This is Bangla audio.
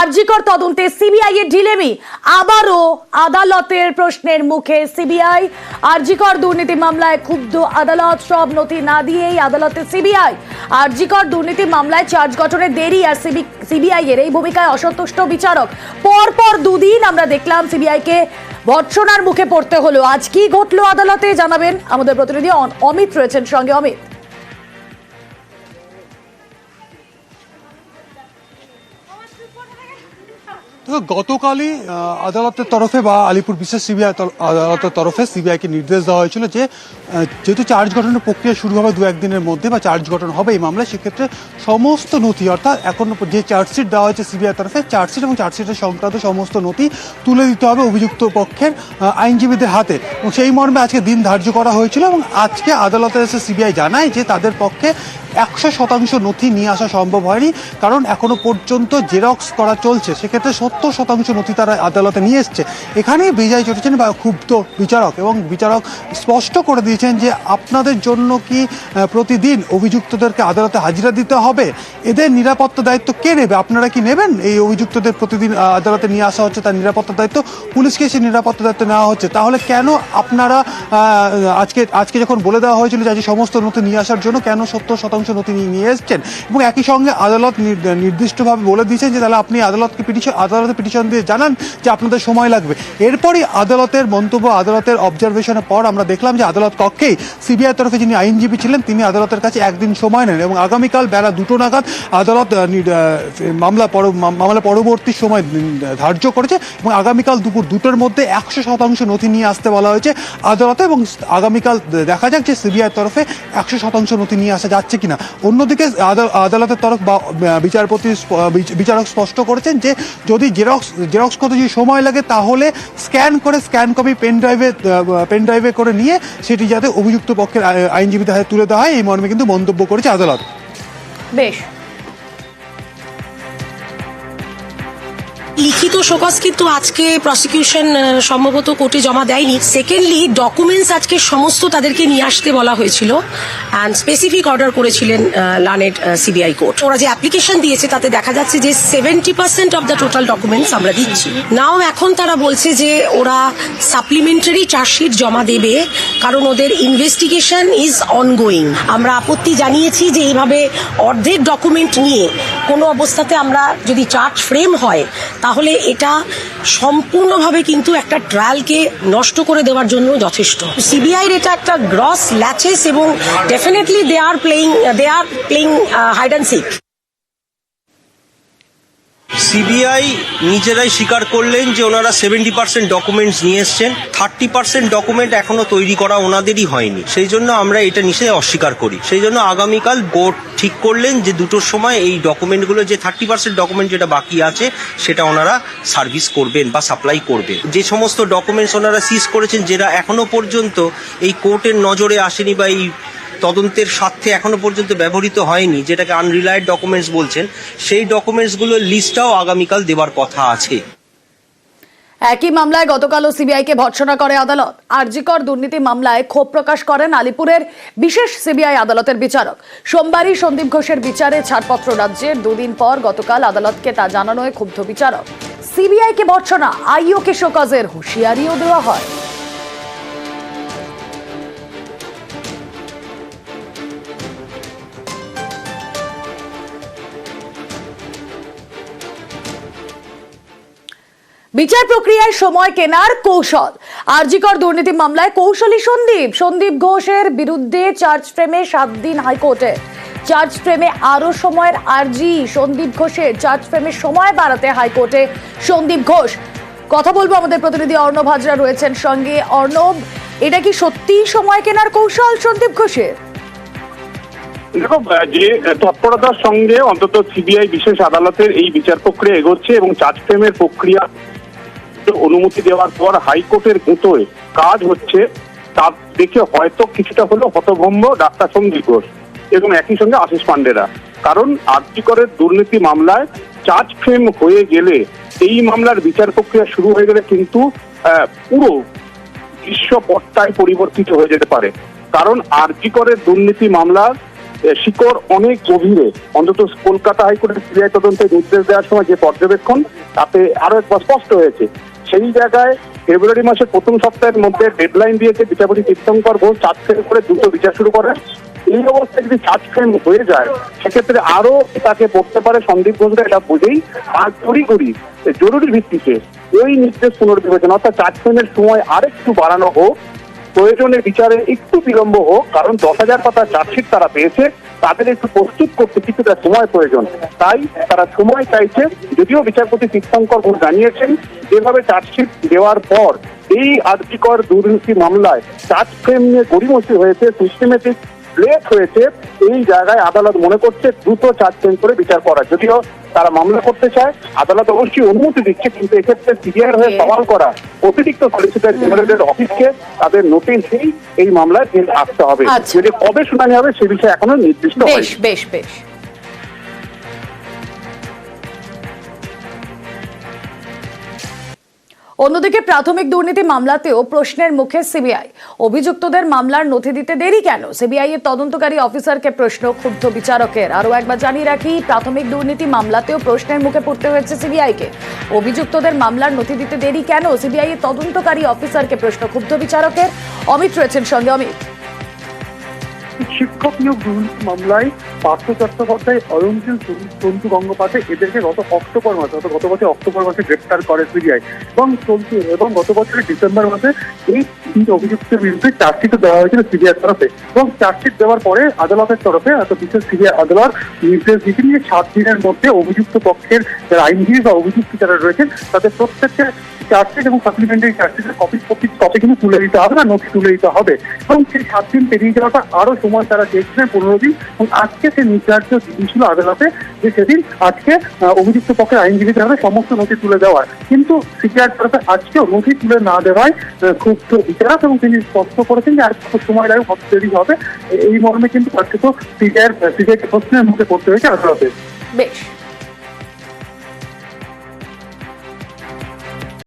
আরজিকর তদন্তে সিবিআই এর ঢিলেমি আবারও আদালতের প্রশ্নের মুখে সিবিআই। আরজিকর দুর্নীতি মামলায় ক্ষুব্ধ আদালত সব নথি না দিয়েই আদালতে সিবিআই। আরজিকর দুর্নীতি মামলায় চার্জ গঠনে দেরি আর সিবিআই এর এই ভূমিকায় অসন্তুষ্ট বিচারক। পর পর দুদিন আমরা দেখলাম সিবিআই কে ভৎসনার মুখে পড়তে হলো। আজ কি ঘটলো আদালতে জানাবেন আমাদের প্রতিনিধি অমিত রয়েছেন সঙ্গে। অমিত। গতকালই আদালতের তরফে বা আলিপুর বিশেষ সিবিআই আদালতের তরফে সিবিআইকে নির্দেশ দেওয়া হয়েছিল যে যেহেতু চার্জ গঠনের প্রক্রিয়া শুরু হবে দু একদিনের মধ্যে বা চার্জ গঠন হবে এই মামলায়, সেক্ষেত্রে সমস্ত নথি, অর্থাৎ এখন যে চার্জশিট দেওয়া হয়েছে সিবিআই তরফে, চার্জশিট এবং চার্জশিটের সংক্রান্ত সমস্ত নথি তুলে দিতে হবে অভিযুক্ত পক্ষের আইনজীবীদের হাতে। এবং সেই মর্মে আজকে দিন ধার্য করা হয়েছিল এবং আজকে আদালতে এসে সিবিআই জানায় যে তাদের পক্ষে একশো শতাংশ নথি নিয়ে আসা সম্ভব হয়নি, কারণ এখনও পর্যন্ত জেরক্স করা চলছে। সেক্ষেত্রে সত্তর শতাংশ নথি তারা আদালতে নিয়ে এসছে। এখানেই বিজয় চটেছেন বা ক্ষুব্ধ বিচারক এবং বিচারক স্পষ্ট করে দিয়েছেন যে আপনাদের জন্য কি প্রতিদিন অভিযুক্তদেরকে আদালতে হাজিরা দিতে হবে? এদের নিরাপত্তা দায়িত্ব কে নেবে? আপনারা কি নেবেন? এই অভিযুক্তদের প্রতিদিন আদালতে নিয়ে আসা হচ্ছে, তার নিরাপত্তা দায়িত্ব পুলিশকে সেই নিরাপত্তা দায়িত্ব নেওয়া হচ্ছে। তাহলে কেন আপনারা আজকে আজকে যখন বলে দেওয়া হয়েছিল যে আজকে সমস্ত নথি নিয়ে আসার জন্য কেন সত্তর শতাংশ নথি নিয়ে এসছেন এবং একই সঙ্গে আদালত নির্দিষ্টভাবে বলে দিয়েছেন যে তাহলে আপনি আদালতকে পিটিশন আদালতে পিটিশন দিয়ে জানান যে আপনাদের সময় লাগবে। এরপরই আদালতের মন্তব্য, আদালতের অবজারভেশনের পর আমরা দেখলাম যে আদালত কক্ষেই সিবিআই তরফে যিনি আইনজীবী ছিলেন, তিনি আদালতের কাছে একদিন সময় নেন এবং আগামীকাল বেলা দুটো নাগাদ আদালত মামলা মামলা পরবর্তী সময় ধার্য করেছে এবং আগামীকাল দুপুর দুটোর মধ্যে একশো শতাংশ নথি নিয়ে আসতে বলা হয়েছে আদালতে এবং আগামীকাল দেখা যাক যে সিবিআই তরফে একশো শতাংশ নথি নিয়ে আসা যাচ্ছে কিনা। অন্যদিকে আদালতের তরফ বা বিচারপতি বিচারক স্পষ্ট করেছেন যে যদি জেরক্স জেরক্স করতে যদি সময় লাগে তাহলে স্ক্যান করে স্ক্যান কপি, পেন ড্রাইভে পেন ড্রাইভে করে নিয়ে সেটি যাতে অভিযুক্ত পক্ষের আইনজীবীদের হাতে তুলে দেওয়া হয়। এই মর্মে কিন্তু মন্তব্য করেছে আদালত। বেশ। লিখিত শোকজ কিন্তু আজকে প্রসিকিউশন সম্ভবত কোর্টে জমা দেয়নি। সেকেন্ডলি ডকুমেন্টস আজকে সমস্ত তাদেরকে নিয়ে আসতে বলা হয়েছিল। অ্যান্ড স্পেসিফিক অর্ডার করেছিলেন লানেট সিবিআই কোর্ট ওরা যে অ্যাপ্লিকেশন দিয়েছে, তাতে দেখা যাচ্ছে যে seventy percent of the total documents আমরা দিচ্ছি। নাও এখন তারা বলছে যে ওরা সাপ্লিমেন্টারি চার্জশিট জমা দেবে, কারণ ওদের ইনভেস্টিগেশন ইজ অনগোয়িং আমরা আপত্তি জানিয়েছি যে এইভাবে অর্ধেক ডকুমেন্ট নিয়ে কোনো অবস্থাতে আমরা যদি চার্জ ফ্রেম হয় তাহলে এটা সম্পূর্ণভাবে কিন্তু একটা ট্রায়ালকে নষ্ট করে দেওয়ার জন্য যথেষ্ট। সিবিআইয়ের এটা একটা গ্রস ল্যাচেস এবং definitely they are playing they are playing hide and seek CBI নিজেরাই স্বীকার করলেন যে ওনারা সেভেন্টি পার্সেন্ট ডকুমেন্টস নিয়ে এসছেন। থার্টি পার্সেন্ট ডকুমেন্ট এখনও তৈরি করা ওনাদেরই হয়নি। সেই জন্য আমরা এটা নিশ্চয়ই অস্বীকার করি। সেই জন্য আগামীকাল কোর্ট ঠিক করলেন যে দুটোর সময় এই ডকুমেন্টগুলো যে থার্টি পার্সেন্ট ডকুমেন্ট যেটা বাকি আছে, সেটা ওনারা সার্ভিস করবেন বা সাপ্লাই করবেন। যে সমস্ত ডকুমেন্টস ওনারা সিজ করেছেন, যেটা এখনও পর্যন্ত এই কোর্টের নজরে আসেনি বা এই তদন্তের স্বার্থে এখনও পর্যন্ত ব্যবহৃত হয়নি, যেটাকে আনরিলায়েড ডকুমেন্টস বলছেন, সেই ডকুমেন্টসগুলোর লিস্টটাও আগামীকাল দেবার কথা আছে। একই মামলায় গতকালও সিবিআইকে ভৎসনা করে আদালত। আরজিকর দুর্নীতি মামলায় ক্ষোভ প্রকাশ করেন আলিপুরের বিশেষ সিবিআই আদালতের বিচারক। সোমবারই সন্দীপ ঘোষের বিচারে ছাড়পত্র রাজ্যের দুদিন পর গতকাল আদালতকে তা জানানোয় ক্ষুব্ধ বিচারক। সিবিআইকে ভৎসনা আইওকে শোকজের হুঁশিয়ারিও দেওয়া হয়। বিচার প্রক্রিয়ায় সময় কেনার কৌশল। আরজিকর দুর্নীতি মামলায় কৌশলী সন্দীপ। সন্দীপ ঘোষের বিরুদ্ধে চার্জ ফ্রেমে সাত দিন হাইকোর্টে। চার্জ ফ্রেমে আরও সময়ের আরজি। সন্দীপ ঘোষের চার্জ ফ্রেমে সময় বাড়াতে হাইকোর্টে সন্দীপ ঘোষ। কথা বলব আমাদের প্রতিনিধি অর্ণব হাজরা রয়েছেন সঙ্গে। অর্ণব, এটা কি সত্যি সময় কেনার কৌশল সন্দীপ ঘোষের? দেখো যে তৎপরতার সঙ্গে অন্তত সিবিআই বিশেষ আদালতের এই বিচার প্রক্রিয়া এগোচ্ছে এবং চার্জ ফ্রেমের প্রক্রিয়া অনুমতি দেওয়ার পর হাইকোর্টের গুঁতোয় কাজ হচ্ছে, তা দেখে হয়তো কিছুটা হলেও হতভম্ব ডাক্তার সন্দীপ ঘোষ এবং একই সঙ্গে আশিস পান্ডেরা। কারণ আর্যিকরের দুর্নীতি মামলায় চার্জ ফ্রেম হয়ে গেলে এই মামলার বিচার প্রক্রিয়া শুরু হয়ে গেলে কিন্তু পুরো দৃশ্য পট্টায় পরিবর্তিত হয়ে যেতে পারে। কারণ আরজিকরের দুর্নীতি মামলার শিকড় অনেক গভীরে। অন্তত কলকাতা হাইকোর্টের সিবিআই তদন্তে নির্দেশ দেওয়ার সময় যে পর্যবেক্ষণ, তাতে আরও একবার স্পষ্ট হয়েছে। সেই জায়গায় ফেব্রুয়ারি মাসের প্রথম সপ্তাহের মধ্যে ডেডলাইন দিয়েছে বিচারপতি তীর্থঙ্কর ঘোষ চার্জ ফ্রেম করে দ্রুত বিচার শুরু করেন। এই অবস্থায় যদি চার্জ ফ্রেম হয়ে যায়, সেক্ষেত্রে আরও তাকে পড়তে পারে সন্দীপ ঘোষরা এটা বুঝেই আর তড়ি করি জরুরি ভিত্তিতে ওই নির্দেশ পুনর্বিবেচনা, অর্থাৎ চার্জ ফ্রেমের সময় আরেকটু বাড়ানো হোক, প্রয়োজনে বিচারে একটু বিলম্ব হোক, কারণ দশ হাজার পাতা চার্জশিট তারা পেয়েছে। তাদের একটু প্রস্তুত করতে কিছুটা সময় প্রয়োজন। তাই তারা সময় চাইছে, যদিও বিচারপতি তীর্থঙ্কর ঘোষ জানিয়েছেন, যেভাবে চার্জশিট দেওয়ার পর এই আর্থিকর দুর্নীতি মামলায় চার্জ ফ্রেম নিয়ে গড়িমসি হয়েছে সিস্টেমেটিক লেট হয়েছে এই জায়গায় আদালত মনে করছে দ্রুত চার্জ ফ্রেম করে বিচার করা যদিও তারা মামলা করতে চায় আদালত অবশ্যই অনুমতি দিচ্ছে কিন্তু এক্ষেত্রে সিবিআই হয়ে সওয়াল করা অতিরিক্ত সলিসিটর জেনারেলের অফিসকে তাদের নোটিশ দিয়েই এই মামলায় আসতে হবে। আচ্ছা। যদি কবে শুনানি হবে সে বিষয়ে এখনও নির্দিষ্ট বেশ বেশ বেশ। অন্যদিকে প্রাথমিক দুর্নীতি মামলাতেও প্রশ্নের মুখে সিবিআই। অভিযুক্তদের মামলার নথি দিতে দেরি কেন? সিবিআই এর তদন্তকারী অফিসারকে প্রশ্ন, ক্ষুব্ধ বিচারকের। আরও একবার জানিয়ে রাখি, প্রাথমিক দুর্নীতি মামলাতেও প্রশ্নের মুখে পড়তে হয়েছে সিবিআইকে অভিযুক্তদের মামলার নথি দিতে দেরি কেন? সিবিআই এর তদন্তকারী অফিসারকে প্রশ্ন, ক্ষুব্ধ বিচারকের। অমিত রয়েছেন সঙ্গে অমিত। শিক্ষক নিয়োগ মামলায় পার্থ চট্টোপাধ্যায় অয়নশীল তন্তু গঙ্গোপাধ্যায় এদেরকে গত অক্টোবর মাসে, অর্থাৎ গত বছর অক্টোবর মাসে গ্রেপ্তার করে সিবিআই এবং চলতি এবং গত বছরের ডিসেম্বর মাসে এই তিনটে অভিযুক্তের বিরুদ্ধে চার্জশিট দেওয়া হয়েছিল সিবিআই তরফে এবং চার্জশিট দেওয়ার পরে আদালতের তরফে অর্থাৎ বিশেষ সিবিআই আদালত নির্দেশ দিয়েছেন যে সাত দিনের মধ্যে অভিযুক্ত পক্ষের যারা আইনজীবী বা অভিযুক্ত যারা রয়েছেন, তাদের প্রত্যেককে চার্জশিট এবং সাপ্লিমেন্টারি চার্জশিটের কপি কপি কপি কিন্তু তুলে দিতে হবে না নথি তুলে দিতে হবে। এবং সেই সাত দিন পেরিয়ে যাওয়াটা আরও সময় তারা চেয়েছিলেন পনেরো দিন এবং আজকে সে নির্ধারিত দিন ছিল আদালতে যে সেদিন আজকে অভিযুক্ত পক্ষের আইনজীবীদের হাতে সমস্ত নথি তুলে দেওয়ার। কিন্তু সিপিআর তরফে আজকেও নথি তুলে না দেওয়ায় ক্ষুব্ধ বিচারক এবং তিনি স্পষ্ট করেছেন যে আর কত সময় লাগে কত দেরি হবে। এই মর্মে কিন্তু তার তো সিপিআর সিপিআইকে প্রশ্নের মুখে পড়তে হয়েছে আদালতে। বেশ।